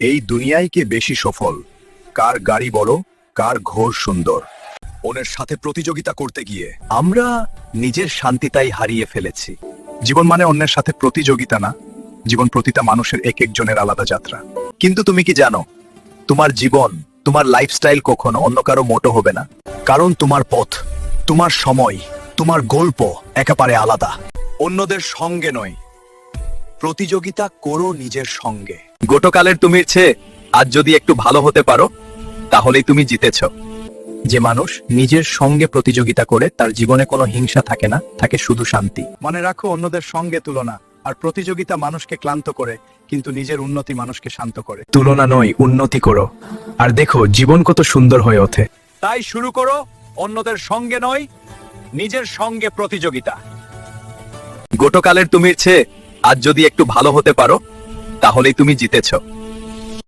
এই দুনিয়ায় কে বেশি সফল? কার গাড়ি বড়, কার ঘোর সুন্দর? অন্যের সাথে প্রতিযোগিতা করতে গিয়ে আমরা নিজের শান্তিটাই হারিয়ে ফেলেছি। জীবন মানে অন্যের সাথে প্রতিযোগিতা না, জীবন প্রতিটা মানুষের এক একজনের আলাদা যাত্রা। কিন্তু তুমি কি জানো, তোমার জীবন, তোমার লাইফস্টাইল কখনো অন্য কারও মোটো হবে না। কারণ তোমার পথ, তোমার সময়, তোমার গল্প একেবারে আলাদা। অন্যদের সঙ্গে নয়, প্রতিযোগিতা করো নিজের সঙ্গে। গোটকালের তুমির চেয়ে আজ যদি একটু ভালো হতে পারো, তাহলেই তুমি জিতেছ। যে মানুষ নিজের সঙ্গে প্রতিযোগিতা করে তার জীবনে কোনো হিংসা থাকে না, থাকে শুধু শান্তি। মনে রাখো, অন্যদের সঙ্গে তুলনা, আর প্রতিযোগিতা মানুষকে ক্লান্ত করে, কিন্তু নিজের উন্নতি মানুষকে শান্ত করে। তুলনা নয়, উন্নতি করো। আর দেখো, জীবন কত সুন্দর হয়ে ওঠে। তাই শুরু করো, অন্যদের সঙ্গে নয়, নিজের সঙ্গে প্রতিযোগিতা। গোটকালের তুমির চেয়ে আজ যদি একটু ভালো হতে পারো তাহলেই তুমি জিতেছো।